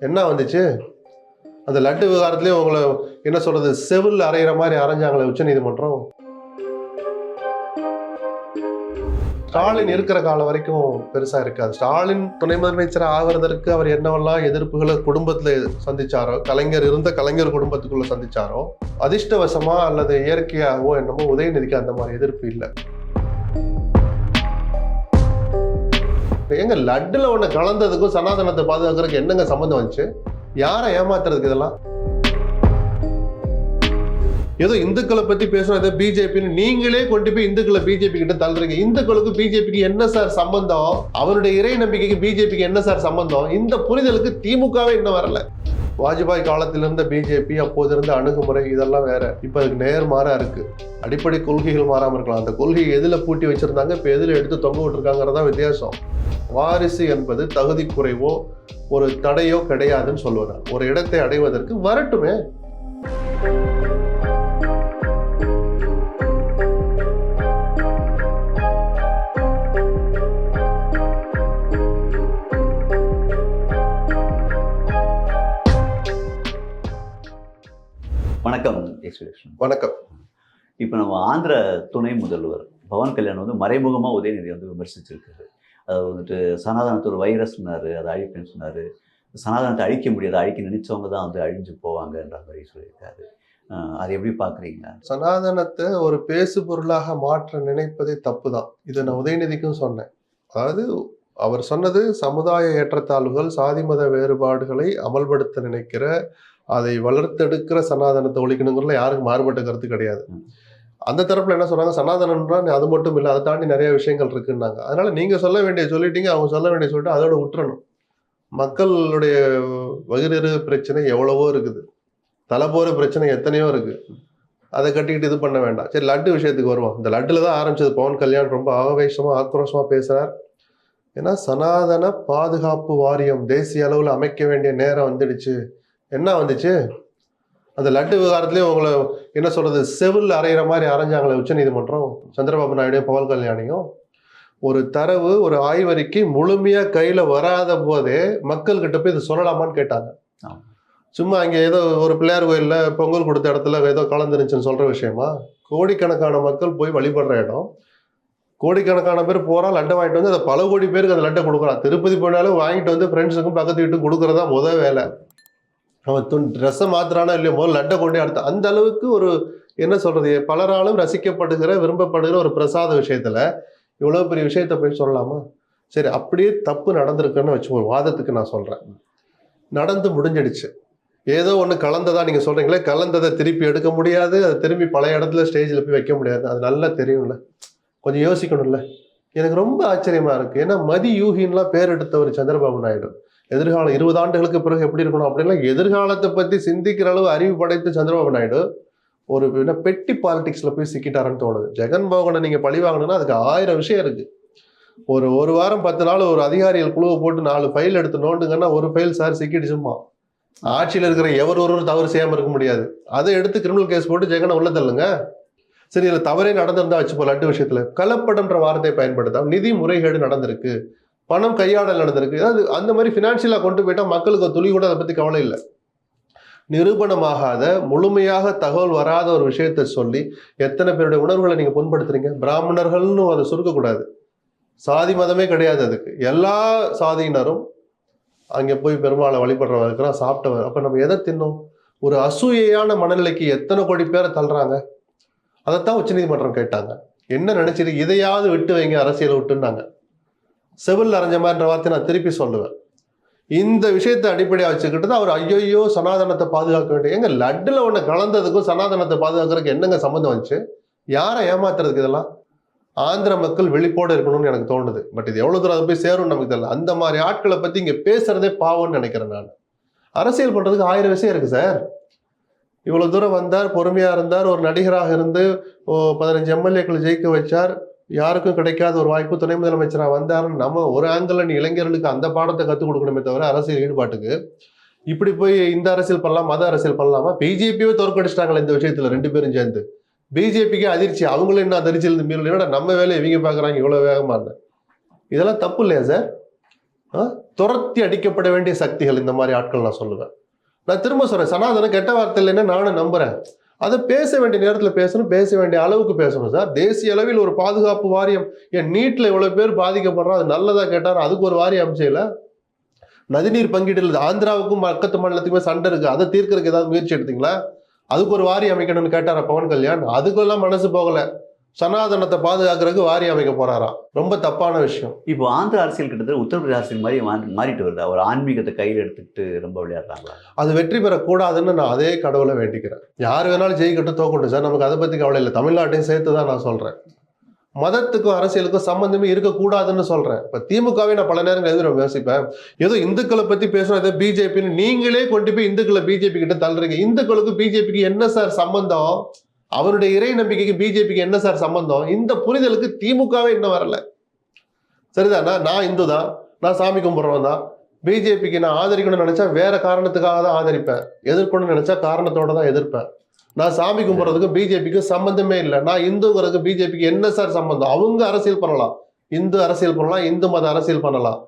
என்ன வந்துச்சு? அந்த லட்டு விவகாரத்துலேயும் உங்களை என்ன சொல்கிறது செவில் அரைகிற மாதிரி அரைஞ்சாங்களே உச்சநீதிமன்றம் ஸ்டாலின் இருக்கிற காலம் வரைக்கும் பெருசா இருக்காது. ஸ்டாலின் துணை முதலமைச்சர் ஆகிறதற்கு அவர் என்னவெல்லாம் எதிர்ப்புகளை குடும்பத்துல சந்திச்சாரோ கலைஞர் இருந்த கலைஞர் குடும்பத்துக்குள்ள சந்திச்சாரோ அதிர்ஷ்டவசமா அல்லது இயற்கையாகவோ என்னமோ உதயநிதிக்கு அந்த மாதிரி எதிர்ப்பு இல்லை. எங்க லட்டுல ஒண்ணு கலந்ததுக்கும் சனாதனத்தை பாதுகாக்கிறதுக்கு என்னங்க சம்மந்தம் வந்துச்சு? யாரை ஏமாத்துறதுக்கு இதெல்லாம்? ஏதோ இந்துக்களை பத்தி பேசுறது ஏதோ பிஜேபின்னு நீங்களே கொண்டு போய் இந்துக்களை பிஜேபி கிட்ட தள்ளுறீங்க. இந்துக்களுக்கு பிஜேபிக்கு என்ன சார் சம்பந்தம்? அவருடைய இறை நம்பிக்கைக்கு பிஜேபிக்கு என்ன சார் சம்பந்தம்? இந்த புரிதலுக்கு திமுகவே இன்னும் வரல. வாஜ்பாய் காலத்தில் இருந்த பிஜேபி அப்போது இருந்த அணுகுமுறை இதெல்லாம் வேற. இப்போ அதுக்கு நேர்மாறா இருக்கு. அடிப்படை கொள்கைகள் மாறாம இருக்கலாம். அந்த கொள்கையை எதில் பூட்டி வச்சிருந்தாங்க? இப்போ எதில் எடுத்து தொங்க விட்டுருக்காங்கிறதா வித்தியாசம். வாரிசு என்பது தகுதி குறைவோ ஒரு தடையோ கிடையாதுன்னு சொல்லுவேன் ஒரு இடத்தை அடைவதற்கு வரட்டுமே. வணக்கம். இப்போ நம்ம ஆந்திர துணை முதல்வர் பவன் கல்யாண் வந்து மறைமுகமாக உதயநிதி வந்து விமர்சிச்சிருக்காரு. அது வந்துட்டு சனாதனத்தை ஒரு வைரஸ்னாரு அதை அழிப்பேன்னு சொன்னார். சனாதனத்தை அழிக்க முடியாது அழிக்க நினைச்சவங்க தான் வந்து அழிஞ்சு போவாங்கன்ற மாதிரி சொல்லியிருக்காரு. அதை எப்படி பார்க்குறீங்க சனாதனத்தை ஒரு பேசு பொருளாக மாற்ற நினைப்பதே தப்பு தான் இதை நான் உதயநிதிக்கும் சொன்னேன். அதாவது அவர் சொன்னது சமுதாய ஏற்றத்தாழ்வுகள் சாதி மத வேறுபாடுகளை அமல்படுத்த நினைக்கிற அதை வளர்த்தெடுக்கிற சனாதனத்தை ஒழிக்கணுங்கிறதுல யாருக்கும் மாறுபட்ட கருத்து கிடையாது. அந்த தரப்புல என்ன சொல்றாங்க சனாதனம்னா அது மட்டும் இல்லை அதை தாண்டி நிறைய விஷயங்கள் இருக்குன்னாங்க. அதனால நீங்க சொல்ல வேண்டிய சொல்லிட்டீங்க அவங்க சொல்ல வேண்டிய சொல்லிட்டு அதோட விட்டுறணும் மக்களுடைய வயிறு பிரச்சனை எவ்வளவோ இருக்குது. தலை போற பிரச்சனை எத்தனையோ இருக்கு. அதை கட்டிக்கிட்டு இது பண்ண வேண்டாம். சரி லட்டு விஷயத்துக்கு வருவோம். இந்த லட்டுல தான் ஆரம்பிச்சது. பவன் கல்யாண் ரொம்ப ஆவேசமா ஆக்ரோஷமா பேசுறார். ஏன்னா சனாதன பாதுகாப்பு வாரியம் தேசிய அளவில் அமைக்க வேண்டிய நேரம் வந்துடுச்சு. என்ன வந்துச்சு? அந்த லட்டு விவகாரத்துலேயும் உங்களை என்ன சொல்றது செவில் அரைகிற மாதிரி அரைஞ்சாங்களே உச்சநீதிமன்றம் சந்திரபாபு நாயுடு பவன் கல்யாணியும். ஒரு தரவு ஒரு ஆய்வறிக்கை முழுமையா கையில வராத போதே மக்கள்கிட்ட போய் இது சொல்லலாமான்னு கேட்டாங்க. சும்மா அங்கே ஏதோ ஒரு பிள்ளையார் கோயில்ல பொங்கல் கொடுத்த இடத்துல ஏதோ கலந்துருச்சுன்னு சொல்ற விஷயமா? கோடிக்கணக்கான மக்கள் போய் வழிபடுற இடம். கோடிக்கணக்கான பேர் போறான் லட்டை வாங்கிட்டு வந்து அதை பல கோடி பேருக்கு அந்த லட்டை கொடுக்குறான் திருப்பதி போனாலும் வாங்கிட்டு வந்து ஃப்ரெண்ட்ஸுக்கும் பக்கத்து வீட்டுக்கும் கொடுக்குறதா முத வேலை. அவன் துண் ட்ரெஸ்ஸை மாத்துறானா இல்லையோ முதல்ல லட்டை கொண்டே அடுத்த அந்த அளவுக்கு ஒரு என்ன சொல்றது பலராலும் ரசிக்கப்படுகிற விரும்பப்படுகிற ஒரு பிரசாத விஷயத்துல இவ்வளவு பெரிய விஷயத்த போய் சொல்லலாமா? சரி அப்படியே தப்பு நடந்திருக்குன்னு வச்சு ஒரு வாதத்துக்கு நான் சொல்றேன். நடந்து முடிஞ்சிடுச்சு. ஏதோ ஒன்று கலந்ததா நீங்கள் சொல்கிறீங்களே கலந்ததை திருப்பி எடுக்க முடியாது அதை திரும்பி பழைய இடத்துல ஸ்டேஜில் போய் வைக்க முடியாது. அது நல்லா தெரியும்ல. கொஞ்சம் யோசிக்கணும்ல. எனக்கு ரொம்ப ஆச்சரியமாக இருக்குது ஏன்னா மதி யூகின்லாம் பேர் எடுத்தவர் சந்திரபாபு நாயுடு. எதிர்காலம் இருபது ஆண்டுகளுக்கு பிறகு எப்படி இருக்கணும் அப்படின்னா எதிர்காலத்தை பற்றி சிந்திக்கிற அளவு அறிவு படைத்த சந்திரபாபு நாயுடு ஒரு என்ன பெட்டி பாலிடிக்ஸில் போய் சிக்கிட்டாருன்னு தோணுது. ஜெகன்மோகனை நீங்கள் பழி வாங்கணும்னா அதுக்கு ஆயிரம் விஷயம் இருக்குது ஒரு ஒரு வாரம் பத்து நாள் ஒரு அதிகாரிகள் குழுவை போட்டு நாலு ஃபைல் எடுத்து நோண்டுங்கன்னா ஒரு ஃபைல் சார் சிக்கிடுச்சுமா ஆட்சியில் இருக்கிற எவர் ஒருவர் தவறு செய்யாமல் இருக்க முடியாது. அதை எடுத்து கிரிமினல் கேஸ் போட்டு ஜெகனை உள்ள தள்ளுங்க. சரி இதில் தவறே நடந்திருந்தா வச்சுப்போம் லட்டு விஷயத்தில். கலப்படம்ன்ற வார்த்தையை பயன்படுத்தாம் நிதி முறைகேடு நடந்திருக்கு. பணம் கையாடல் நடந்திருக்கு. அதாவது அந்த மாதிரி ஃபினான்ஷியலாக கொண்டு போயிட்டால் மக்களுக்கு துளி கூட அதை பற்றி கவலை இல்லை. நிரூபணமாகாத முழுமையாக தகவல் வராத ஒரு விஷயத்தை சொல்லி எத்தனை பேருடைய உணர்வுகளை நீங்கள் புண்படுத்துறீங்க? பிராமணர்கள்னு அதை சுருக்கக்கூடாது. சாதி மதமே கிடையாது அதுக்கு. எல்லா சாதியினரும் அங்கே போய் பெருமாளை வழிபடுறவன் இருக்கிறான் சாப்பிட்டவன் அப்போ நம்ம எதை தின்னோம்? ஒரு அசூயையான மனநிலைக்கு எத்தனை கோடி பேரை தள்ளுறாங்க? அதைத்தான் உச்சநீதிமன்றம் கேட்டாங்க. என்ன நினைச்சிட்டு இதையாவது விட்டு வைங்க அரசியலை விட்டுன்னாங்க. செவில் அரைஞ்ச மாதிரின்ற வார்த்தை நான் திருப்பி சொல்லுவேன். இந்த விஷயத்தை அடிப்படையாக வச்சுக்கிட்டு தான் அவர் ஐயோயோ சனாதனத்தை பாதுகாக்க வேண்டிய எங்க லட்டில் ஒன்று கலந்ததுக்கும் சனாதனத்தை பாதுகாக்கிறதுக்கு என்னங்க சம்மந்தம் வந்துச்சு? யாரை ஏமாத்துறதுக்கு இதெல்லாம்? ஆந்திர மக்கள் வெளிப்போடு இருக்கணும்னு எனக்கு தோணுது. பட் இது எவ்வளோ தூரம் அது போய் சேரும் நமக்கு தெரியல. அந்த மாதிரி ஆட்களை பற்றி இங்கே பேசுகிறதே பாவம்னு நினைக்கிறேன் நான். அரசியல் பண்ணுறதுக்கு ஆயிரம் விஷயம் இருக்குது சார். இவ்வளோ தூரம் வந்தார் பொறுமையாக இருந்தார் ஒரு நடிகராக இருந்து ஓ, பதினஞ்சு எம்எல்ஏக்களை ஜெயிக்க வச்சார். யாருக்கும் கிடைக்காத ஒரு வாய்ப்பு துணை முதலமைச்சராக வந்தாருன்னு நம்ம ஒரு ஆங்கிள் இளைஞர்களுக்கு அந்த பாடத்தை கற்றுக் கொடுக்கணுமே தவிர அரசியல் ஈடுபாட்டுக்கு. இப்படி போய் இந்த அரசியல் பண்ணலாம் மத அரசியல் பண்ணலாமா? பிஜேபியே தோற்கடிச்சிட்டாங்களே இந்த விஷயத்தில் ரெண்டு பேரும் சேர்ந்து. பிஜேபிக்கு அதிர்ச்சி அவங்களும் என்ன அதிர்ச்சியில் இருந்து மீறல என்னடா நம்ம வேலையை இவங்க பார்க்குறாங்க இவ்வளோ வேகமாக இருந்தேன் இதெல்லாம் தப்பு இல்லையா சார் ஆ? துரத்தி அடிக்கப்பட வேண்டிய சக்திகள் இந்த மாதிரி ஆட்கள் நான் சொல்லுவேன். நான் திரும்ப சொல்கிறேன் சனாதனம் கெட்ட வார்த்தை இல்லைன்னு நானும் நம்புகிறேன் அதை பேச வேண்டிய நேரத்தில் பேசணும் பேச வேண்டிய அளவுக்கு பேசணும் சார். தேசிய அளவில் ஒரு பாதுகாப்பு வாரியம் என் நீட்டில் இவ்வளோ பேர் பாதிக்கப்படுறோம் அது நல்லதாக கேட்டார்? அதுக்கு ஒரு வாரியம் அமைச்சல நதிநீர் பங்கீடு ஆந்திராவுக்கும் பக்கத்து மாநிலத்துக்குமே சண்டை இருக்குது அதை தீர்க்கறதுக்கு ஏதாவது முயற்சி எடுத்தீங்களா? அதுக்கு ஒரு வாரி அமைக்கணும்னு கேட்டார் பவன் கல்யாண்? அதுக்கெல்லாம் மனசு போகலை. சனாதனத்தை பாதுகாக்கிறதுக்கு வாரி அமைக்க போறாராம். ரொம்ப தப்பான விஷயம். இப்போ ஆந்திர அரசியல் கிட்டத்தட்ட உத்தரப்பிரதேச அரசியல் மாதிரி மாறி- மாறிட்டு வருது. அவர் ஆன்மீகத்தை கையில் எடுத்துக்கிட்டு ரொம்ப விளையாடுறாங்களா? அது வெற்றி பெறக்கூடாதுன்னு நான் அதே கடவுளை வேண்டிக்கிறேன். யார் வேணாலும் ஜெயிக்கட்டும் தோக்கட்டும். சார் நமக்கு அதை பத்தி கவலை இல்லை. தமிழ்நாட்டையும் சேர்த்து தான் நான் சொல்றேன். மதத்துக்கும் அரசியலுக்கும் சம்பந்தமே இருக்கக்கூடாதுன்னு சொல்றேன். இப்ப திமுகவே நான் பல நேரங்கள் எதிர யோசிப்பேன். ஏதோ இந்துக்களை பத்தி பேசுறோம் ஏதோ பிஜேபின்னு நீங்களே கொண்டு போய் இந்துக்களை பிஜேபி கிட்ட தள்ளுறீங்க. இந்துக்களுக்கு பிஜேபிக்கு என்ன சார் சம்பந்தம்? அவருடைய இறை நம்பிக்கைக்கு பிஜேபிக்கு என்ன சார் சம்பந்தம்? இந்த புரிதலுக்கு திமுகவே இன்னும் வரல. சரிதானா நான் இந்து தான். நான் சாமி கும்பிட்றவன் தான். பிஜேபிக்கு நான் ஆதரிக்கணும்னு நினைச்சா வேற காரணத்துக்காக தான் ஆதரிப்பேன். எதிர்க்கணும்னு நினைச்சா காரணத்தோட தான் எதிர்ப்பேன். நான் சாமி கும்பிட்றதுக்கும் பிஜேபிக்கும் சம்பந்தமே இல்லை. நான் இந்துங்கிறதுக்கு பிஜேபிக்கு என்ன சார் சம்பந்தம்? அவங்க அரசியல் பண்ணலாம். இந்து அரசியல் பண்ணலாம் இந்து மத அரசியல் பண்ணலாம்.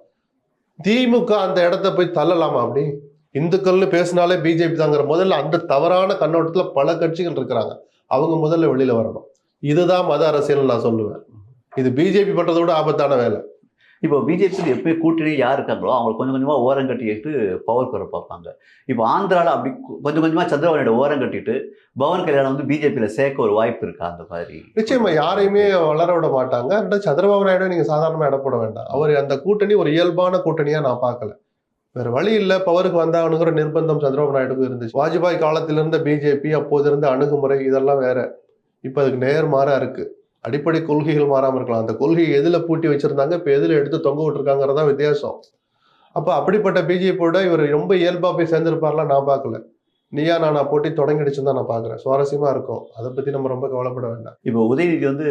திமுக அந்த இடத்த போய் தள்ளலாமா அப்படி? இந்துக்கள்னு பேசினாலே பிஜேபி தாங்கிற முதல்ல அந்த தவறான கண்ணோட்டத்தில் பல கட்சிகள் இருக்கிறாங்க. அவங்க முதல்ல வெளியில வரணும். இதுதான் மத அரசியல் நான் சொல்லுவேன். இது பிஜேபி பண்றதை விட ஆபத்தான வேலை. இப்போ பிஜேபி எப்பயும் கூட்டணி யார் இருக்காங்களோ அவங்க கொஞ்சம் கொஞ்சமாக ஓரம் கட்டிட்டு பவர் குறை பார்ப்பாங்க. இப்போ ஆந்திராவில் அப்படி கொஞ்சம் கொஞ்சமாக சந்திரபாபுநாயுடு ஓரம் கட்டிட்டு பவன் கல்யாணம் வந்து பிஜேபியில் சேர்க்க ஒரு வாய்ப்பு இருக்கா அந்த மாதிரி? நிச்சயமா யாரையுமே வளர விட மாட்டாங்க. சந்திரபாபு நாயுடு நீங்க சாதாரணமா இட போட வேண்டாம். அவர் அந்த கூட்டணி ஒரு இயல்பான கூட்டணியா நான் பார்க்கல. வேற வழி இல்லை பவருக்கு வந்தாகணுங்கிற நிர்பந்தம் சந்திரபாபு நாயுடுக்கு இருந்துச்சு. வாஜ்பாய் காலத்துல இருந்த பிஜேபி அப்போது இருந்த அணுகுமுறை இதெல்லாம் வேற. இப்போ அதுக்கு நேர்மாறா இருக்கு. அடிப்படை கொள்கைகள் மாறாமல் இருக்கலாம். அந்த கொள்கையை எதில் பூட்டி வச்சிருந்தாங்க? இப்போ எதில் எடுத்து தொங்க விட்டுருக்காங்கிறதான் வித்தியாசம். அப்போ அப்படிப்பட்ட பிஜேபியோட இவர் ரொம்ப இயல்பாக போய் சேர்ந்திருப்பார்லாம் நான் பார்க்கல. நீயா நானா போட்டி தொடங்கிடுச்சுன்னு தான் நான் பாக்குறேன். சுவாரஸ்யமா இருக்கும். அதை பத்தி நம்ம ரொம்ப கவலைப்பட வேண்டாம். இப்போ உதயநிதி வந்து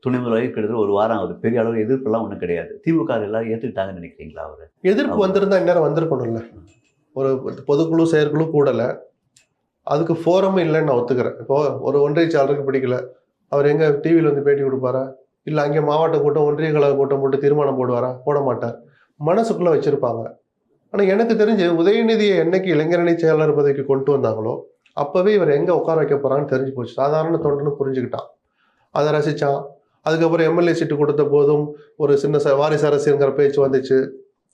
துணை முதல்வர் கிட்டத்தட்ட ஒரு வாரம் ஆகுது. பெரிய அளவு எதிர்ப்பெல்லாம் ஒன்றும் கிடையாது. திமுக எல்லாரும் ஏற்றுக்கிட்டாங்கன்னு நினைக்கிறீங்களா அவர்? எதிர்ப்பு. வந்திருந்தா இந்நேரம் வந்திருக்கணும்ல. ஒரு பொதுக்குழு செயற்குழு கூடல. அதுக்கு ஃபோரமும் இல்லைன்னு நான் ஒத்துக்கிறேன். இப்போ ஒரு ஒன்றிய செயலருக்கு பிடிக்கல. அவர் எங்க டிவியில் வந்து பேட்டி கொடுப்பாரா? இல்லை அங்கே மாவட்ட கூட்டம் ஒன்றிய கழக கூட்டம் போட்டு தீர்மானம் போடுவாரா? போட மாட்டார். மனசுக்குள்ள வச்சிருப்பாங்க. ஆனால் எனக்கு தெரிஞ்சு உதயநிதியை என்னைக்கு இளைஞரணி செயலாளர் பதவிக்கு கொண்டு வந்தாங்களோ அப்போவே இவர் எங்கே உட்கார வைக்க போகிறான்னு தெரிஞ்சு போச்சு. சாதாரண தொண்டன்னு புரிஞ்சுக்கிட்டான். அதை ரசித்தான் அதுக்கப்புறம் எம்எல்ஏ சீட்டு கொடுத்த போதும் ஒரு சின்ன ச- வாரிசு அரசுங்கிற பேச்சு வந்துச்சு.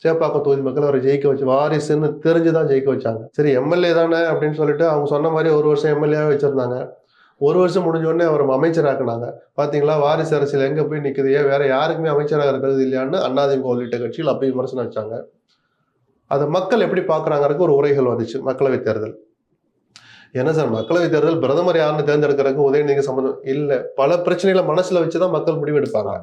சேப்பாக்கம் தொகுதி மக்கள் அவரை ஜெயிக்க வச்சு வாரிசுன்னு தெரிஞ்சு தான் ஜெயிக்க வச்சாங்க. சரி எம்எல்ஏ தானே அப்படின்னு சொல்லிட்டு அவங்க சொன்ன மாதிரி ஒரு வருஷம் எம்எல்ஏவாக வச்சுருந்தாங்க. ஒரு வருஷம் முடிஞ்சோடனே அவர் அமைச்சராக்குனாங்க. பார்த்தீங்களா வாரிசு அரசியல் எங்கே போய் நிற்குது ஏன் வேறு யாருக்குமே அமைச்சராக இருக்கிறது இல்லையான்னு அண்ணாதிமுக உள்ளிட்ட கட்சிகள் அப்படி விமர்சனம் வச்சாங்க. அதை மக்கள் எப்படி பார்க்குறாங்கிறதுக்கு ஒரு உரைகள் வந்துச்சு மக்களவை தேர்தல். என்ன சார் மக்களவை தேர்தல் பிரதமர் யாருன்னு தேர்ந்தெடுக்கிறதுக்கு உதயநிதிக்கு சம்மந்தம் இல்லை. பல பிரச்சனைகளை மனசில் வச்சு தான் மக்கள் முடிவு எடுப்பாங்க.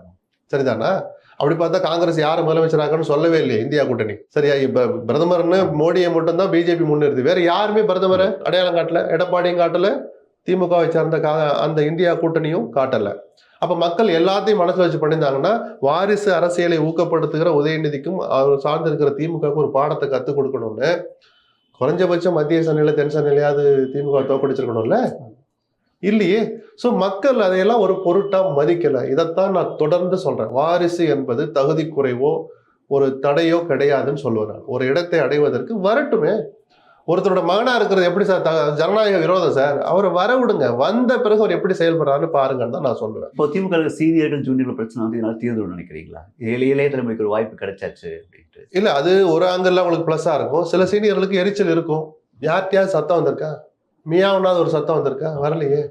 சரிதானா? அப்படி பார்த்தா காங்கிரஸ் யார் முதலமைச்சராகன்னு சொல்லவே இல்லையே இந்தியா கூட்டணி. சரியா இப்போ பிரதமர்னு மோடியை மட்டும்தான் பிஜேபி முன்னிறுத்து. வேற யாருமே பிரதமரை அடையாளம் காட்டல எடப்பாடியும் காட்டல திமுகவை சார்ந்த கா அந்த இந்தியா கூட்டணியும் காட்டலை. அப்போ மக்கள் எல்லாத்தையும் மனசில் வச்சு பண்ணியிருந்தாங்கன்னா வாரிசு அரசியலை ஊக்கப்படுத்துகிற உதயநிதிக்கும் அவர் சார்ந்திருக்கிற திமுகவுக்கு ஒரு பாடத்தை கற்றுக் கொடுக்கணும்னு குறைஞ்சபட்சம் மத்திய சந்நிலை தென் சந்நிலையாவது திமுக தோக்கடிச்சிருக்கணும்ல? இல்லையே. ஸோ மக்கள் அதையெல்லாம் ஒரு பொருட்டாக மதிக்கலை. இதைத்தான் நான் தொடர்ந்து சொல்கிறேன் வாரிசு என்பது தகுதி குறைவோ ஒரு தடையோ கிடையாதுன்னு சொல்லுவேன் நான் ஒரு இடத்தை அடைவதற்கு வரட்டுமே. ஒருத்தரோட மகனா இருக்கிறது எப்படி சார்? ஜனநாயக விரோதம் சார். அவரை வர விடுங்க வந்த பிறகு அவர் எப்படி செயல்படுறாருன்னு பாருங்கன்னு தான் நான் சொல்லுவேன். இப்போ திமுக சீனியர்கள் ஜூனியர்கள் பிரச்சனை வந்து இதனால தீர்ந்துடும் நினைக்கிறீங்களா? இளைய தலைமுறைக்கு ஒரு வாய்ப்பு கிடைச்சாச்சு அப்படின்ட்டு. இல்ல அது ஒரு ஆங்கிள் அவங்களுக்கு பிளஸ்ஸா இருக்கும். சில சீனியர்களுக்கு எரிச்சல் இருக்கும். யார்கிட்டயாவது சத்தம் வந்திருக்கா? மியாவுனாவது ஒரு சத்தம் வந்திருக்கா? வரலையே.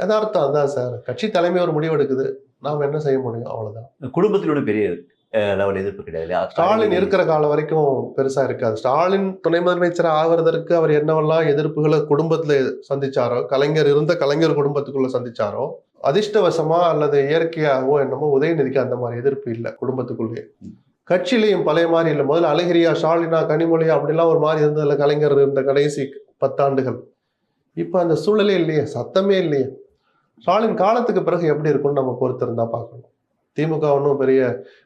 யதார்த்தம் அதான் சார். கட்சி தலைமை ஒரு முடிவு எடுக்குது நாம என்ன செய்ய முடியும்? அவ்வளவுதான். குடும்பத்தில் ஒன்றும் பெரிய லெவல் எதிர்ப்பு கிடையாது? ஸ்டாலின் இருக்கிற காலம் வரைக்கும் பெருசா இருக்காது. ஸ்டாலின் துணை முதலமைச்சர் ஆவறதற்கு அவர் என்னவெல்லாம் எதிர்ப்புகளை குடும்பத்துல சந்திச்சாரோ கலைஞர் இருந்த கலைஞர் குடும்பத்துக்குள்ள சந்திச்சாரோ அதிர்ஷ்டவசமா அல்லது இயற்கையாகவோ என்னமோ உதயநிதிக்கு அந்த மாதிரி எதிர்ப்பு இல்லை குடும்பத்துக்குள்ளேயே. கட்சியிலையும் பழைய மாதிரி இல்லை. முதல்ல அழகிரியா ஸ்டாலினா கனிமொழியா அப்படிலாம் ஒரு மாதிரி இருந்ததுல கலைஞர் இருந்த கடைசி பத்தாண்டுகள். இப்ப அந்த சூழலே இல்லையே சத்தமே இல்லையே. ஸ்டாலின் காலத்துக்கு பிறகு எப்படி இருக்கும்னு நம்ம பொறுத்திருந்தா பார்க்கணும். திமுக ஒன்றும் பெரிய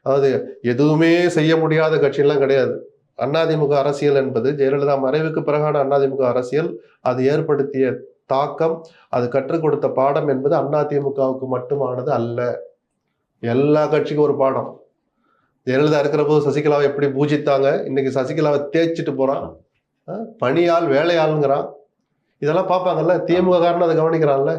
அதாவது எதுவுமே செய்ய முடியாத கட்சியெல்லாம் கிடையாது. அதிமுக அரசியல் என்பது ஜெயலலிதா மறைவுக்கு பிறகான அதிமுக அரசியல். அது ஏற்படுத்திய தாக்கம் அது கற்றுக் கொடுத்த பாடம் என்பது அதிமுகவுக்கு மட்டுமானது அல்ல. எல்லா கட்சிக்கும் ஒரு பாடம். ஜெயலலிதா இருக்கிற போது சசிகலாவை எப்படி பூஜித்தாங்க? இன்னைக்கு சசிகலாவை தேய்ச்சிட்டு போறான். பணியால் பணியாள் வேலையாளுங்கிறான். இதெல்லாம் பார்ப்பாங்கல்ல? திமுக காரணம் அதை கவனிக்கிறான்ல.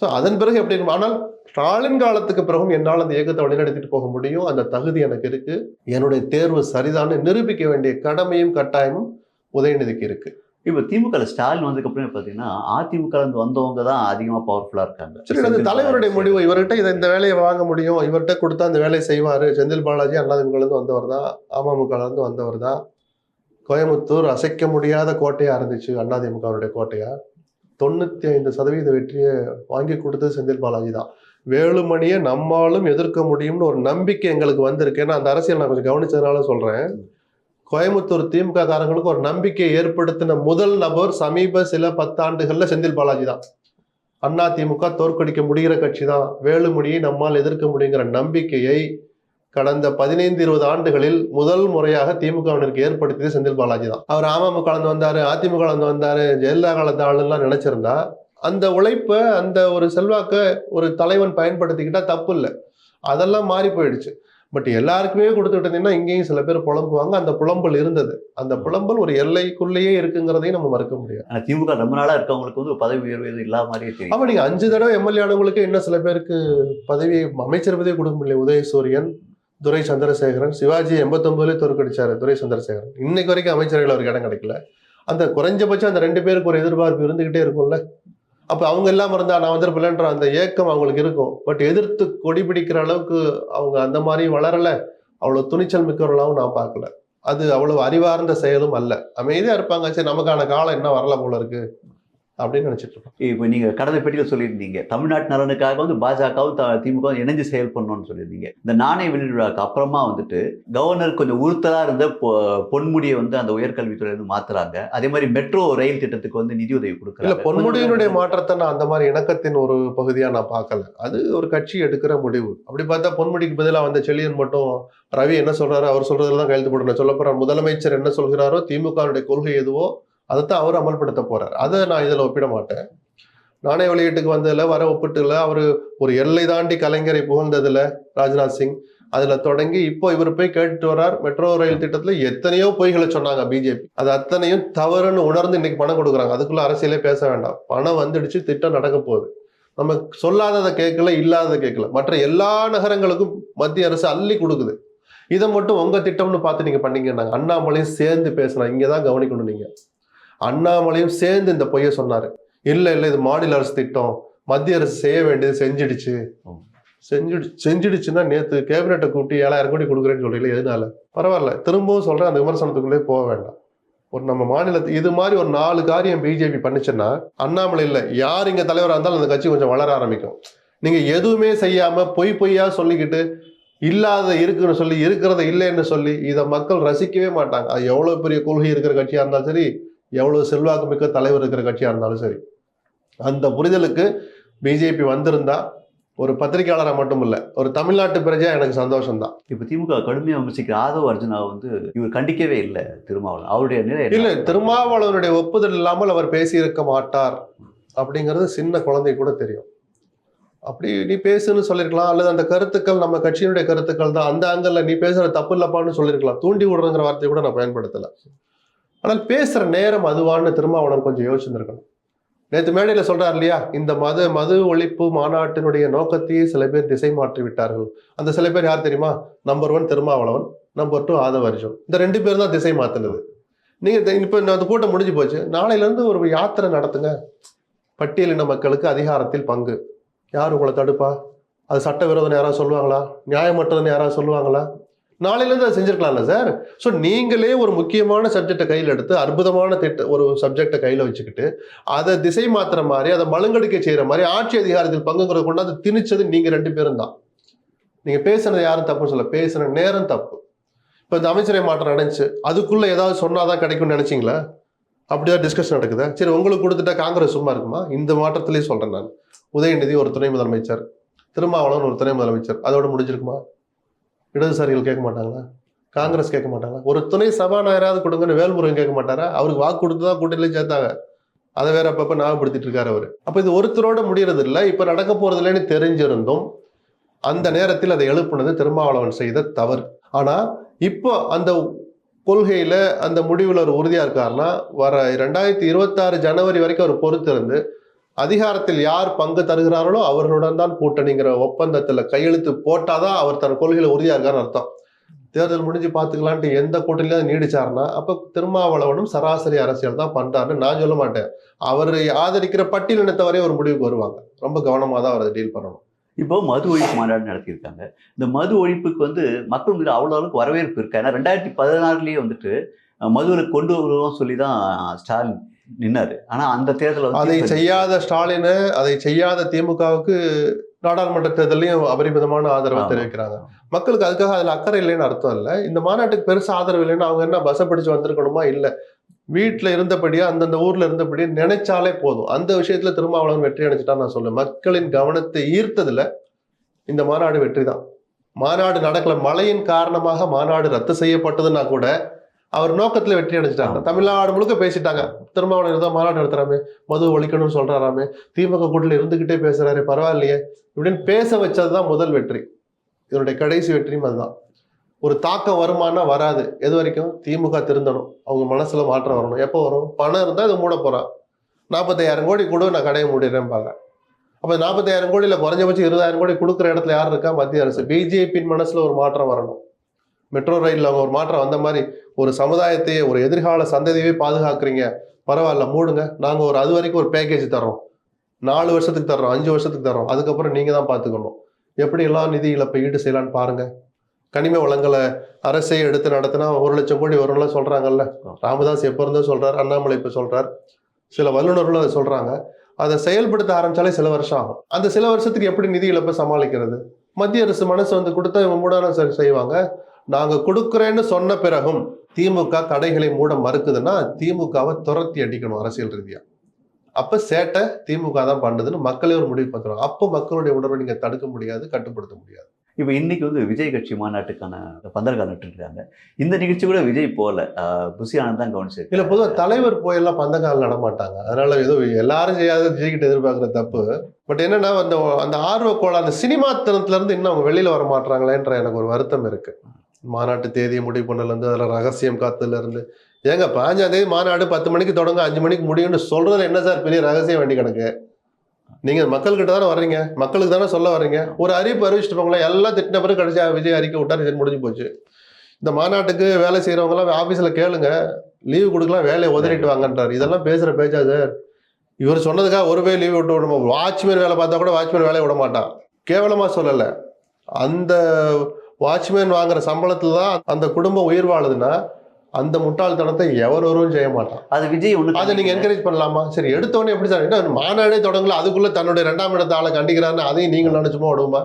ஸோ அதன் பிறகு எப்படி ஆனால் ஸ்டாலின் காலத்துக்கு பிறகும் என்னால் அந்த இயக்கத்தை வழிநடத்திட்டு போக முடியும். அந்த தகுதி எனக்கு இருக்கு. என்னுடைய தேர்வு சரிதான்னு நிரூபிக்க வேண்டிய கடமையும் கட்டாயமும் உதயநிதிக்கு இருக்கு. இப்போ திமுக ஸ்டாலின் வந்ததுக்கப்புறம் பார்த்தீங்கன்னா அதிமுக வந்தவங்க தான் அதிகமாக பவர்ஃபுல்லாக இருக்காங்க. தலைவருடைய முடிவு. இவர்கிட்ட இதை இந்த வேலையை வாங்க முடியும். இவர்கிட்ட கொடுத்தா அந்த வேலையை செய்வார். செந்தில் பாலாஜி அண்ணாதிமுகலேருந்து வந்தவர் தான். அமமுகலேருந்து வந்தவர் தான். கோயம்புத்தூர் அசைக்க முடியாத கோட்டையா இருந்துச்சு அதிமுகவுடைய கோட்டையா. தொண்ணூத்தி ஐந்து சதவீத வெற்றியை வாங்கி கொடுத்தது செந்தில் பாலாஜி தான். வேலுமணியை நம்மாலும் எதிர்க்க முடியும்னு ஒரு நம்பிக்கை எங்களுக்கு வந்திருக்கு. ஏன்னா அந்த அரசியல் நான் கொஞ்சம் கவனிச்சதுனால சொல்கிறேன் கோயம்புத்தூர் திமுக காரங்களுக்கு ஒரு நம்பிக்கையை ஏற்படுத்தின முதல் நபர் சமீப சில பத்தாண்டுகளில் செந்தில் பாலாஜி தான். அண்ணா திமுக தோற்கடிக்க முடிகிற கட்சி தான். வேலுமணியை நம்மால் எதிர்க்க முடியுங்கிற நம்பிக்கையை கடந்த பதினைந்து இருபது ஆண்டுகளில் முதல் முறையாக திமுகவினருக்கு ஏற்படுத்தியது செந்தில் பாலாஜி தான். அவர் அமமுக கலந்து வந்தார் அதிமுக கலந்து வந்தார் ஜெயலலிதா காலத்து ஆளுலாம் நினைச்சிருந்தா அந்த உழைப்பை அந்த ஒரு செல்வாக்க ஒரு தலைவன் பயன்படுத்திக்கிட்டா தப்பு இல்லை. அதெல்லாம் மாறி போயிடுச்சு. பட் எல்லாருக்குமே கொடுத்துட்டு இருந்தீங்கன்னா இங்கேயும் சில பேர் புலம்புவாங்க. அந்த புலம்பல் இருந்தது. அந்த புலம்பல் ஒரு எல்லைக்குள்ளேயே இருக்குங்கிறதையும் நம்ம மறுக்க முடியாது. திமுக ரொம்ப நாளாக இருக்கவங்களுக்கு வந்து பதவி உயர்வு எதுவும் இல்லாத மாதிரியே தெரியும் ஆமா நீங்க அஞ்சு தடவை எம்எல்ஏ ஆனவங்களுக்கு இன்னும் சில பேருக்கு பதவி அமைச்சர் பதவி கொடுக்க முடியல. உதயசூரியன் துரை சந்திரசேகரன் சிவாஜி எண்பத்தொன்பதுலேயே தோற்கடிச்சாரு துரை சந்திரசேகரன் இன்னைக்கு வரைக்கும் அமைச்சர்கள் அவருக்கு இடம் கிடைக்கல. அந்த குறைஞ்சபட்சம் அந்த ரெண்டு பேருக்கு ஒரு எதிர்பார்ப்பு இருந்துகிட்டே இருக்கும்ல. அப்போ அவங்க எல்லாம் இருந்தால் நான் வந்திருப்பில்லன்ற அந்த ஏக்கம் அவங்களுக்கு இருக்கும். பட் எதிர்த்து கொடி பிடிக்கிற அளவுக்கு அவங்க அந்த மாதிரி வளரலை. அவ்வளோ துணிச்சல் மிக்கவர்களாகவும் நான் பார்க்கல. அது அவ்வளவு அறிவார்ந்த செயலும் அல்ல. அமைதியாக இருப்பாங்க. சரி நமக்கான காலம் என்ன வரல போல இருக்கு. அப்படின்னு நினைச்சிட்டு இருப்பாங்க இப்போ நீங்கள் கடந்த பெட்டியில் சொல்லியிருந்தீங்க. தமிழ்நாட்டு நலனுக்காக வந்து பாஜகவும் த திமுகவும் இணைஞ்சு செயல்படணும்னு சொல்லியிருந்தீங்க. இந்த நாணய வெளியீடு விழாக்கு அப்புறமா வந்துட்டு கவர்னர் கொஞ்சம் உறுத்தலாக இருந்த பொன்முடியை வந்து அந்த உயர்கல்வித்துறையிலிருந்து மாத்துறாங்க. அதே மாதிரி மெட்ரோ ரயில் திட்டத்துக்கு வந்து நிதி உதவி இல்ல கொடுக்குறாங்க பொன்முடியினுடைய மாற்றத்தை நான் அந்த மாதிரி இணக்கத்தின் ஒரு பகுதியா நான் பார்க்கல. அது ஒரு கட்சி எடுக்கிற முடிவு. அப்படி பார்த்தா பொன்முடிக்கு பதிலா வந்த செழியன் மட்டும் ரவி என்ன சொல்றாரு? அவர் சொல்றதுல தான் கையெழுத்து போட்டு நான் சொல்ல போறேன் முதலமைச்சர் என்ன சொல்கிறாரோ திமுகவுடைய கொள்கை எதுவோ அதைத்தான் அவர் அமல்படுத்த போறார். அதை நான் இதில் ஒப்பிட மாட்டேன். நாணய வெளியீட்டுக்கு வந்ததில் வர ஒப்பிட்டுல அவர் ஒரு எல்லை தாண்டி கலைஞரை புகழ்ந்ததில் ராஜ்நாத் சிங் அதில் தொடங்கி இப்போ இவர் போய் கேட்டுட்டு வர்றார். மெட்ரோ ரயில் திட்டத்தில் எத்தனையோ பொய்களை சொன்னாங்க பிஜேபி. அது அத்தனையும் தவறுன்னு உணர்ந்து இன்னைக்கு பணம் கொடுக்குறாங்க. அதுக்குள்ள அரசியலே பேச வேண்டாம். பணம் வந்துடுச்சு திட்டம் நடக்க போகுது. நம்ம சொல்லாததை கேட்கல இல்லாததை கேட்கல. மற்ற எல்லா நகரங்களுக்கும் மத்திய அரசு அள்ளி கொடுக்குது. இதை மட்டும் உங்கள் திட்டம்னு பார்த்து நீங்கள் பண்ணீங்கன்னாங்க. அண்ணாமலையும் சேர்ந்து பேசினா இங்கே தான் கவனிக்கணும் நீங்கள் அண்ணாமலையும் சேர்ந்து இந்த பொய்யை சொன்னாரு. இல்ல இல்ல இது மாநில அரசு திட்டம். மத்திய அரசு செய்ய வேண்டியது செஞ்சிடுச்சு. செஞ்சிடு செஞ்சிடுச்சுன்னா நேத்து கேபினெட்டை கூப்பிட்டு ஏழாயிரம் கோடி கொடுக்குறேன்னு சொல்றீங்களே எதனால? பரவாயில்ல. திரும்பவும் சொல்றேன் அந்த விமர்சனத்துக்குள்ளே போக வேண்டாம். ஒரு நம்ம மாநிலத்து இது மாதிரி ஒரு நாலு காரியம் பிஜேபி பண்ணுச்சுன்னா அண்ணாமலை இல்ல யார் இங்க தலைவரா இருந்தாலும் அந்த கட்சி கொஞ்சம் வளர ஆரம்பிக்கும். நீங்க எதுவுமே செய்யாம பொய் பொய்யா சொல்லிக்கிட்டு இல்லாத இருக்குன்னு சொல்லி இருக்கிறத இல்லைன்னு சொல்லி இதை மக்கள் ரசிக்கவே மாட்டாங்க. அது எவ்வளவு பெரிய கொள்கை இருக்கிற கட்சியா இருந்தாலும் சரி எவ்வளவு செல்வாக்கு மிக்க தலைவர் இருக்கிற கட்சியா இருந்தாலும் சரி. அந்த புரிதலுக்கு பிஜேபி வந்திருந்தா ஒரு பத்திரிகையாளரா மட்டும் இல்ல ஒரு தமிழ்நாட்டு பிரஜா எனக்கு சந்தோஷம் தான் இப்போ திமுக கடுமையாக விமர்சிக்கிற ஆதவ அர்ஜுனா வந்து இவர் கண்டிக்கவே இல்லை திருமாவளவன். அவருடைய நிலை? இல்ல திருமாவளவனுடைய ஒப்புதல் இல்லாமல் அவர் பேசியிருக்க மாட்டார் அப்படிங்கிறது சின்ன குழந்தை கூட தெரியும். அப்படி நீ பேசுன்னு சொல்லியிருக்கலாம் அல்லது அந்த கருத்துக்கள் நம்ம கட்சியினுடைய கருத்துக்கள் தான் அந்த ஆங்கிள் நீ பேசுற தப்பு இல்லப்பான்னு சொல்லியிருக்கலாம். தூண்டி விடுறங்கிற வார்த்தையை கூட நான் பயன்படுத்தல. ஆனால் பேசுகிற நேரம் அதுவான்னு திருமாவளவன் கொஞ்சம் யோசிச்சுருக்கணும் நேற்று மேடையில் சொல்கிறார் இல்லையா? இந்த மது மது ஒழிப்பு மாநாட்டினுடைய நோக்கத்தையே சில பேர் திசை மாற்றி விட்டார்கள். அந்த சில பேர் யார் தெரியுமா? Number one Thirumavalavan number two Aadhav Arjun இந்த ரெண்டு பேரும் தான் திசை மாத்தினது. நீங்க இப்போ இப்ப இந்த கூட்டம் முடிஞ்சு போச்சு. நாளையிலேருந்து ஒரு யாத்திரை நடத்துங்க. பட்டியலின மக்களுக்கு அதிகாரத்தில் பங்கு. யார் உங்களை தடுப்பா? அது சட்டவிரோதம் யாராவது சொல்லுவாங்களா? நியாயமற்றதுன்னு யாராவது சொல்லுவாங்களா? நாளையிலேருந்து அதை செஞ்சிருக்கலாம்ல சார் ஸோ நீங்களே ஒரு முக்கியமான சப்ஜெக்டை கையில் எடுத்து அற்புதமான திட்ட ஒரு சப்ஜெக்டை கையில் வச்சுக்கிட்டு அதை திசை மாத்துற மாதிரி அதை மழுங்கடிக்க செய்கிற மாதிரி ஆட்சி அதிகாரத்தில் பங்குங்கிறத கொண்டாந்து திணிச்சது நீங்கள் ரெண்டு பேரும் தான். நீங்கள் பேசுனது யாரும் தப்புன்னு சொல்ல பேசுன நேரம் தப்பு. இப்போ இந்த அமைச்சரை மாற்றம் நடந்துச்சு. அதுக்குள்ளே ஏதாவது சொன்னாதான் கிடைக்கும்னு நினைச்சீங்களா? அப்படிதான் டிஸ்கஷன் நடக்குதா? சரி உங்களுக்கு கொடுத்துட்டா காங்கிரஸ் சும்மா இருக்குமா? இந்த மாற்றத்திலேயே சொல்கிறேன் நான். உதயநிதி ஒரு துணை முதலமைச்சர் திருமாவளவன் ஒரு துணை முதலமைச்சர். அதோட முடிஞ்சிருக்குமா? இடதுசாரிகள் கேட்க மாட்டாங்களா? காங்கிரஸ் கேட்க மாட்டாங்களா? ஒரு துணை சபாநாயகராவது கொடுங்கன்னு வேல்முருகன் கேட்க மாட்டாரா? அவருக்கு வாக்கு கொடுத்து தான் கூட்டணியில சேர்த்தாங்க. அதை வேற அப்பப்போ ஞாபகப்படுத்திட்டு இருக்காரு அவர். அப்போ இது ஒருத்தரோட முடியறது இல்லை இப்போ நடக்க போறது இல்லைன்னு தெரிஞ்சிருந்தும் அந்த நேரத்தில் அதை எழுப்புனது திருமாவளவன் செய்த தவறு. ஆனால் இப்போ அந்த கொள்கையில் அந்த முடிவில் ஒரு உறுதியாக இருக்காருன்னா வர ரெண்டாயிரத்தி இருபத்தாறு ஜனவரி வரைக்கும் அவர் பொறுத்திருந்து அதிகாரத்தில் யார் பங்கு தருகிறார்களோ அவர்களுடன் தான் கூட்டணிங்கிற ஒப்பந்தத்தில் கையெழுத்து போட்டாதான் அவர் தன் கொள்கையில் உறுதியாக இருக்காருன்னு அர்த்தம். தேர்தல் முடிஞ்சு பார்த்துக்கலான்ட்டு எந்த கூட்டணியிலும் நீடிச்சாருன்னா அப்போ திருமாவளவனும் சராசரி அரசியல் தான் பண்ணுறாருன்னு நான் சொல்ல மாட்டேன். அவர் ஆதரிக்கிற பட்டியலினத்தை வரையும் ஒரு முடிவுக்கு வருவாங்க. ரொம்ப கவனமாக தான் அவரை டீல் பண்ணணும். இப்போ மது ஒழிப்பு மாநாடு நடத்தியிருக்காங்க. இந்த மது ஒழிப்புக்கு வந்து மக்கள் மீது அவ்வளோ அளவுக்கு வரவேற்பு இருக்கு? ஏன்னா ரெண்டாயிரத்தி பதினாறுலேயே வந்துட்டு மதுவில கொண்டு வருவோம் சொல்லி தான் ஸ்டாலின் நின்னாரு. ஆனா அந்த தேர்தலில் அதை செய்யாத ஸ்டாலின் அதை செய்யாத திமுகவுக்கு நாடாளுமன்ற தேர்தலையும் அபரிமிதமான ஆதரவை. தெரிவிக்கிறாங்க. மக்களுக்கு அதுக்காக அதுல அக்கறை இல்லைன்னு அர்த்தம் இல்லை. இந்த மாநாட்டுக்கு பெருசா ஆதரவு இல்லைன்னா அவங்க என்ன பஸ்ஸை பிடிச்சு வந்திருக்கணுமா? இல்ல. வீட்டுல இருந்தபடியே அந்தந்த ஊர்ல இருந்தபடியே நினைச்சாலே போதும். அந்த விஷயத்துல திருமாவளவன் வெற்றி அடைஞ்சிட்டா நான் சொல்லுவேன் மக்களின் கவனத்தை ஈர்த்ததுல இந்த மாநாடு வெற்றி தான் மாநாடு நடக்கல. மழையின் காரணமாக மாநாடு ரத்து செய்யப்பட்டதுன்னா கூட அவர் நோக்கத்துல வெற்றி அடைஞ்சிட்டாங்க. தமிழ்நாடு முழுக்க பேசிட்டாங்க. திருமாவளவன் ஏதோ மாநாடு நடத்துறாமே. மது ஒழிக்கணும்னு சொல்றாராமே. திமுக கூட்டில் இருந்துகிட்டே பேசுறாரு பரவாயில்லையே இப்படின்னு பேச வச்சதுதான் முதல் வெற்றி. இதனுடைய கடைசி வெற்றியும் அதுதான். ஒரு தாக்கம் வருமானா வராது. எது வரைக்கும்? திமுக திருந்தணும். அவங்க மனசுல மாற்றம் வரணும். எப்போ வரும்? பணம் இருந்தா இது மூட போறான் நாற்பத்தாயிரம் கோடி கொடு நான் கடையை மூடிடுறேன் பாங்க அப்ப நாற்பத்தாயிரம் கோடியில குறைஞ்சபட்சம் இருபதாயிரம் கோடி கொடுக்குற இடத்துல யார் இருக்கா? மத்திய அரசு. பிஜேபியின் மனசுல ஒரு மாற்றம் வரணும். மெட்ரோ ரயிலில் அவங்க ஒரு மாற்றம் வந்த மாதிரி ஒரு சமுதாயத்தையே ஒரு எதிர்கால சந்ததியவே பாதுகாக்கிறீங்க. பரவாயில்ல மூடுங்க. நாங்கள் ஒரு அது வரைக்கும் ஒரு பேக்கேஜ் தர்றோம். நாலு வருஷத்துக்கு தர்றோம் அஞ்சு வருஷத்துக்கு தர்றோம். அதுக்கப்புறம் நீங்கள் தான் பார்த்துக்கணும் எப்படியெல்லாம் நிதி இழப்பை ஈடு செய்யலான்னு பாருங்கள் கனிம வளங்களை அரசே எடுத்து நடத்தினா ஒரு லட்சம் கோடி வரும்லாம் சொல்கிறாங்கல்ல ராமதாஸ் எப்போ இருந்தோ சொல்கிறார் அண்ணாமலை இப்போ சொல்கிறார் சில வல்லுநர்களும் அதை சொல்கிறாங்க அதை செயல்படுத்த ஆரம்பிச்சாலே சில வருஷம் ஆகும். அந்த சில வருஷத்துக்கு எப்படி நிதி இழப்பை சமாளிக்கிறது? மத்திய அரசு மனசு வந்து கொடுத்தா இவங்க மூடான சரி செய்வாங்க. நாங்க கொடுக்குறேன்னு சொன்ன பிறகும் திமுக தடைகளை மூட மறுக்குதுன்னா திமுகவை துரத்தி அடிக்கணும் அரசியல் ரீதியா. அப்ப சேட்டை திமுக தான் பண்ணுதுன்னு மக்களே ஒரு முடிவு பண்ணுறாங்க அப்போ மக்களுடைய உணர்வை நீங்க தடுக்க முடியாது கட்டுப்படுத்த முடியாது. இப்போ இன்னைக்கு வந்து விஜய் கட்சி மாநாட்டுக்கான பந்தல்கால் நட்டுருக்காங்க. இந்த நிகழ்ச்சி கூட விஜய் போகல. புசி ஆனந்த் தான் கவனிச்சிருக்கு இல்ல பொதுவா தலைவர் போயெல்லாம் பந்தக்கால் நடமாட்டாங்க. அதனால ஏதோ எல்லாரும் செய்யாத விஜய்கிட்ட எதிர்பார்க்குற தப்பு. பட் என்னன்னா அந்த அந்த ஆர்வ கோலம் அந்த சினிமா தனத்துல இருந்து இன்னும் அவங்க வெளியில வர மாட்டாங்களேன்ற எனக்கு ஒரு வருத்தம் இருக்கு. மாநாட்டு தேதியை முடிவு பண்ணலேருந்து அதில் ரகசியம் காத்துலேருந்து ஏங்க பாஞ்சாம் தேதி மாநாடு பத்து மணிக்கு தொடங்க அஞ்சு மணிக்கு முடியும்னு சொல்கிறது என்ன சார் பெரிய ரகசியம் வேண்டி கணக்கு நீங்கள் மக்கள்கிட்ட தானே வர்றீங்க? மக்களுக்கு தானே சொல்ல வர்றீங்க? ஒரு அறிவிப்பு அறிவிச்சிட்டு போங்களேன். எல்லாம் திட்டின பிறகு கடைசியா விஜய் அறிக்கை விட்டாரு இது முடிஞ்சு போச்சு. இந்த மாநாட்டுக்கு வேலை செய்கிறவங்கலாம் ஆஃபீஸில் கேளுங்க. லீவு கொடுக்கலாம் வேலையை உதறிட்டு வாங்கன்றார். இதெல்லாம் பேசுகிற பேச்சா சார்? இவர் சொன்னதுக்காக ஒருவே லீவ் விட்டு விடுமா வாட்ச்மேன் வேலை பார்த்தா கூட வாட்ச்மேன் வேலையை விட மாட்டான். கேவலமாக சொல்லலை. அந்த வாட்ச்மேன் வாங்குற சம்பளத்துல தான் அந்த குடும்பம் உயிர் வாழுதுன்னா அந்த முட்டாள்தனத்தை எவர் ஒருவரும் செய்ய மாட்டான். அது விஜய் ஒன்று அதை நீங்க என்கரேஜ் பண்ணலாமா? சரி எடுத்தவொடனே எப்படி சார்? என்ன மாநாடே தொடங்கல அதுக்குள்ள தன்னுடைய ரெண்டாம் இடத்த ஆளை கண்டிக்கிறான்னு அதையும் நீங்கள் நினைச்சுமோ விடுமா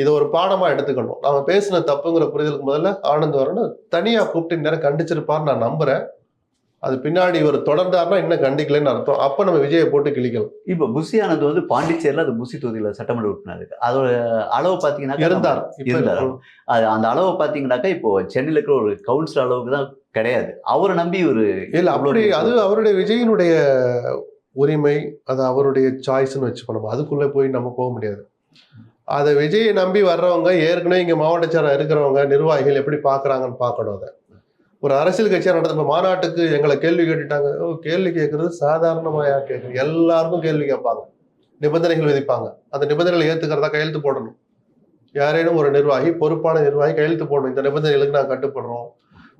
இதை ஒரு பாடமா எடுத்துக்கணும். நாம பேசின தப்புங்கிற புரிதலுக்கு முதல்ல ஆனந்த் வரணும். தனியா கூப்பிட்டு நேரம் கண்டிச்சிருப்பான்னு நான் நம்புறேன். அது பின்னாடி இவர் தொடர்ந்தாருன்னா இன்னும் கண்டிக்கலைன்னு அர்த்தம். அப்ப நம்ம விஜயை போட்டு கிழிக்கலாம். இப்போ புசி ஆனந்த் வந்து பாண்டிச்சேரியில் அது புசி தொகுதியில் சட்டமன்ற உறுப்பினர் இருக்கு அதோட அளவு பார்த்தீங்கன்னா இருந்தார். அது அந்த அளவை பார்த்தீங்கன்னாக்கா இப்போ சென்னையில் இருக்கிற ஒரு கவுன்சிலர் அளவுக்கு தான் கிடையாது. அவரை நம்பி ஒரு இல்ல அப்படி அது அவருடைய விஜயினுடைய உரிமை அது அவருடைய சாய்ஸ்னு வச்சுக்கணும் அதுக்குள்ள போய் நம்ம போக முடியாது. அதை விஜயை நம்பி வர்றவங்க ஏற்கனவே இங்க மாவட்ட செயலர் இருக்கிறவங்க நிர்வாகிகள் எப்படி பாக்குறாங்கன்னு பார்க்கணும் அதை. ஒரு அரசியல் கட்சியாக நடந்த மாநாட்டுக்கு எங்களை கேள்வி கேட்டுட்டாங்க. ஓ கேள்வி கேட்கறது சாதாரணமாக யார் கேட்குறது எல்லாருக்கும் கேள்வி கேட்பாங்க. நிபந்தனைகள் விதிப்பாங்க. அந்த நிபந்தனைகளை ஏற்றுக்கிறதா கையெழுத்து போடணும். யாரேனும் ஒரு நிர்வாகி பொறுப்பான நிர்வாகி கையெழுத்து போடணும். இந்த நிபந்தனைகளுக்கு நாங்கள் கட்டுப்படுறோம்.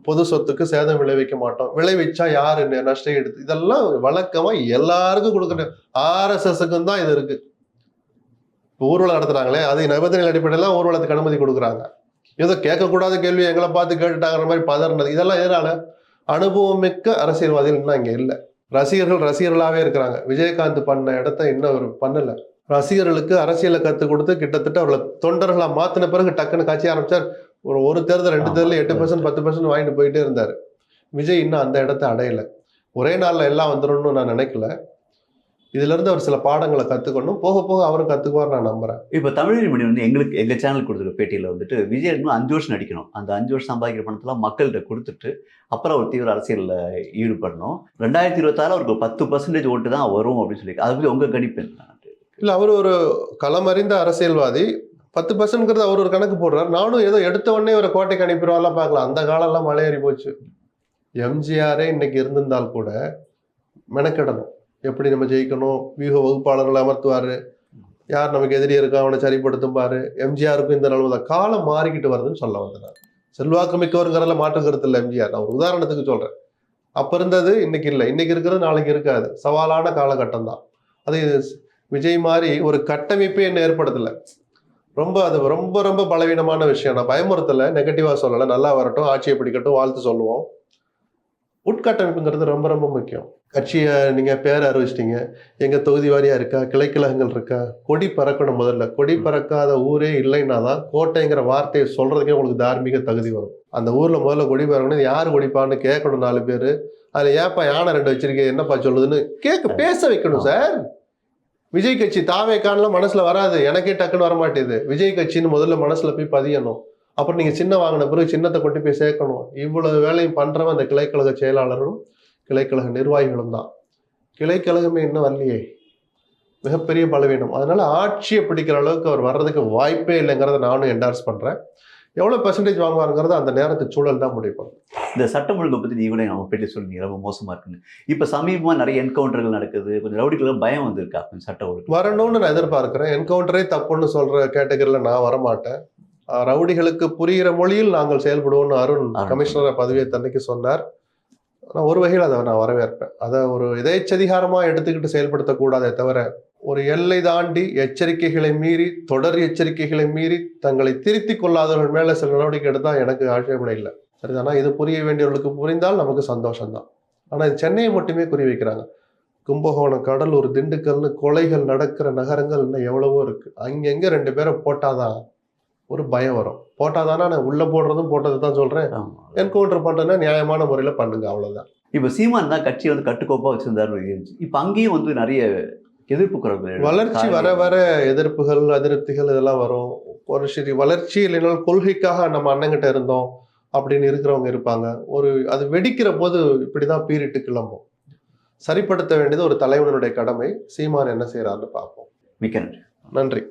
பொது சொத்துக்கு சேதம் விளைவிக்க மாட்டோம். விளைவிச்சா யாரு ந- நஷ்டம் எடுத்து இதெல்லாம் வழக்கமா எல்லாருக்கும் கொடுக்குற ஆர்எஸ்எஸ்க்கும் தான் இது இருக்கு. ஊர்வலம் நடத்துறாங்களே அது நிபந்தனை அடிப்படையில் ஊர்வலத்துக்கு அனுமதி கொடுக்குறாங்க. ஏதோ கேட்கக்கூடாத கேள்வி எங்களை பார்த்து கேட்டுட்டாங்கிற மாதிரி பதறினது. இதெல்லாம் எதனால? அனுபவம் மிக்க அரசியல்வாதிகள் இன்னும் இங்க இல்லை. ரசிகர்கள் ரசிகர்களாவே இருக்கிறாங்க. விஜயகாந்த் பண்ண இடத்த இன்னும் அவர் பண்ணல. ரசிகர்களுக்கு அரசியலை கற்றுக் கொடுத்து கிட்டத்தட்ட அவர்களை தொண்டர்களா மாத்தின பிறகு டக்குன்னு காட்சி ஆரம்பிச்சார். ஒரு ஒரு தேர்தல் ரெண்டு. தேர்தல் எட்டு பர்சன்ட் பத்து பர்சன்ட் வாங்கிட்டு போயிட்டே இருந்தார். விஜய் இன்னும் அந்த இடத்த அடையல. ஒரே நாள்ல எல்லாம் வந்துடணும்னு நான் நினைக்கல. இதுல இருந்து அவர் சில பாடங்களை கத்துக்கணும் போக போக அவரும் கத்துக்குவார் நான் நம்புறேன். இப்போ தமிழ் மணி வந்து எங்களுக்கு எங்கள் சேனல் கொடுத்துருக்க பேட்டியில் வந்துட்டு விஜய் இன்னும் அஞ்சு வருஷம் நடிக்கணும். அந்த அஞ்சு வருஷம் சம்பாதிக்கிற பணத்தெல்லாம் மக்கள்கிட்ட கொடுத்துட்டு அப்புறம் ஒரு தீவிர அரசியலில் ஈடுபடணும். ரெண்டாயிரத்தி இருபத்தாறு அவருக்கு பத்து பர்சன்டேஜ் ஓட்டு தான் வரும் அப்படின்னு சொல்லி அதை பற்றி உங்கள் கணிப்பு என்ன? இல்ல அவர் ஒரு களமறிந்த அரசியல்வாதி. பத்து பர்சன்ட்ங்கிறது அவர் ஒரு கணக்கு போடுறார். நானும் ஏதோ எடுத்த உடனே ஒரு கோட்டைக்கு அனுப்பிடுவாலாம் பார்க்கலாம் அந்த காலம்லாம் மலையேறி போச்சு. எம்ஜிஆரே இன்னைக்கு இருந்திருந்தால் கூட மெனக்கெடணும். எப்படி நம்ம ஜெயிக்கணும்? வியூக வகுப்பாளர்கள் அமர்த்துவார். யார் நமக்கு எதிரி இருக்கா அவனை சரிப்படுத்தும் பாரு. எம்ஜிஆருக்கும் இந்த நிலவு தான். காலம் மாறிக்கிட்டு வருதுன்னு சொல்ல வந்தேன் செல்வாக்கு மிக்கவருங்கிறதுல மாற்றம் கருத்து இல்லை எம்ஜிஆர். நான் ஒரு உதாரணத்துக்கு சொல்றேன். அப்ப இருந்தது இன்னைக்கு இல்லை. இன்னைக்கு இருக்கிறது நாளைக்கு இருக்காது. சவாலான காலகட்டம் தான். அது விஜய் மாதிரி ஒரு கட்டமைப்பே என்ன ஏற்படுத்தலை. ரொம்ப அது ரொம்ப ரொம்ப பலவீனமான விஷயம். நான் பயமுறுத்தல. நெகட்டிவா சொல்லலை. நல்லா வரட்டும். ஆட்சியை பிடிக்கட்டும். வாழ்த்து சொல்லுவோம். உட்கட்டமைப்புங்கிறது ரொம்ப ரொம்ப முக்கியம். கட்சியை நீங்க பேர் அறிவிச்சிட்டீங்க. எங்க தொகுதி வாரியா இருக்கா? கிளைக்கழகங்கள் இருக்கா? கொடி பறக்கணும் முதல்ல. கொடி பறக்காத ஊரே இல்லைன்னா தான் கோட்டைங்கிற வார்த்தையை சொல்றதுக்கே உங்களுக்கு தார்மீக தகுதி வரும். அந்த ஊர்ல முதல்ல கொடி பறக்கணும் யார் கொடிப்பான்னு கேட்கணும் நாலு பேர். அதுல ஏப்பா யானை ரெண்டு வச்சிருக்கே என்னப்பா சொல்லுதுன்னு கேட்க பேச வைக்கணும் சார். விஜய் கட்சி தாவே காணலாம் மனசுல வராது. எனக்கே டக்குன்னு வர மாட்டேது விஜய் கட்சின்னு முதல்ல மனசுல போய் பதியணும். அப்புறம் நீங்க சின்ன வாங்கின பிறகு சின்னத்தை கொண்டு போய் சேர்க்கணும். இவ்வளவு வேலையும் பண்றவன் அந்த கிளைக்கழக செயலாளரும் கிளைக்கழக நிர்வாகிகளும் தான். கிளைக்கழகமே இன்னும் வரலையே. மிகப்பெரிய பலவீனம். அதனால ஆட்சியை பிடிக்கிற அளவுக்கு அவர் வர்றதுக்கு வாய்ப்பே இல்லைங்கிறத நானும் என்டார்ஸ் பண்றேன். எவ்வளவு பெர்சன்டேஜ் வாங்குவாருங்கிறத அந்த நேரத்து சூழல் தான் முடிவு இந்த சட்டம் ஒழுங்கை பற்றி நீ கூட நம்ம பேட்டி சொன்னீங்க ரொம்ப மோசமாக இருக்குன்னு. இப்போ சமீபமாக நிறைய என்கவுண்டர்கள் நடக்குது. கொஞ்சம் ரவுடிகளும் பயம் வந்திருக்கா கொஞ்சம் சட்ட ஒழுங்கு. வரணும்னு நான் எதிர்பார்க்கிறேன். என்கவுண்டரே தப்புன்னு சொல்ற கேட்டகரியில நான் வரமாட்டேன். ரவுடிகளுக்கு புரிகிற மொழியில் நாங்கள் செயல்படுவோம்னு அருண். கமிஷனர் பதவியை தன்னைக்கு சொன்னார். நான் ஒரு வகையில் அதை நான் வரவேற்பேன். அதை ஒரு எதேச்சதிகாரமா எடுத்துக்கிட்டு செயல்படுத்தக்கூடாதே தவிர ஒரு எல்லை தாண்டி எச்சரிக்கைகளை மீறி தொடர் எச்சரிக்கைகளை மீறி தங்களை திருத்திக் கொள்ளாதவர்கள் மேல சில நடவடிக்கை எடுத்தா எனக்கு ஆட்சேபனை இல்லை. சரிதானா? இது புரிய வேண்டியவர்களுக்கு புரிந்தால் நமக்கு சந்தோஷம்தான். ஆனா இது சென்னையை மட்டுமே குறி வைக்கிறாங்க கும்பகோணம் கடலூர் திண்டுக்கல்னு கொலைகள் நடக்கிற நகரங்கள் இன்னும் எவ்வளவோ இருக்கு. அங்கங்க ரெண்டு பேரை போட்டாதான் ஒரு பயம் வரும். போட்டாதானா நான் உள்ள போடுறதும் போட்டது தான் சொல்றேன். ஆமாம் என்கவுண்டர் பண்றேன்னா நியாயமான முறையில பண்ணுங்க அவ்வளவுதான். இப்போ சீமான் தான் கட்சியை வந்து கட்டுக்கோப்பாக வச்சிருந்தாரு இப்போ அங்கேயும் வந்து நிறைய எதிர்ப்பு எழுது. வளர்ச்சி வர வர எதிர்ப்புகள் அதிருப்திகள் இதெல்லாம் வரும். ஒரு சரி வளர்ச்சி இல்லைனாலும் கொள்கைக்காக நம்ம அண்ணங்கிட்ட இருந்தோம் அப்படின்னு இருக்கிறவங்க இருப்பாங்க. ஒரு அது வெடிக்கிற போது இப்படிதான் பீரிட்டு கிளம்பும். சரிப்படுத்த வேண்டியது ஒரு தலைவனுடைய கடமை. சீமான் என்ன செய்யறாருன்னு பார்ப்போம். மிக்க நன்றி. நன்றி.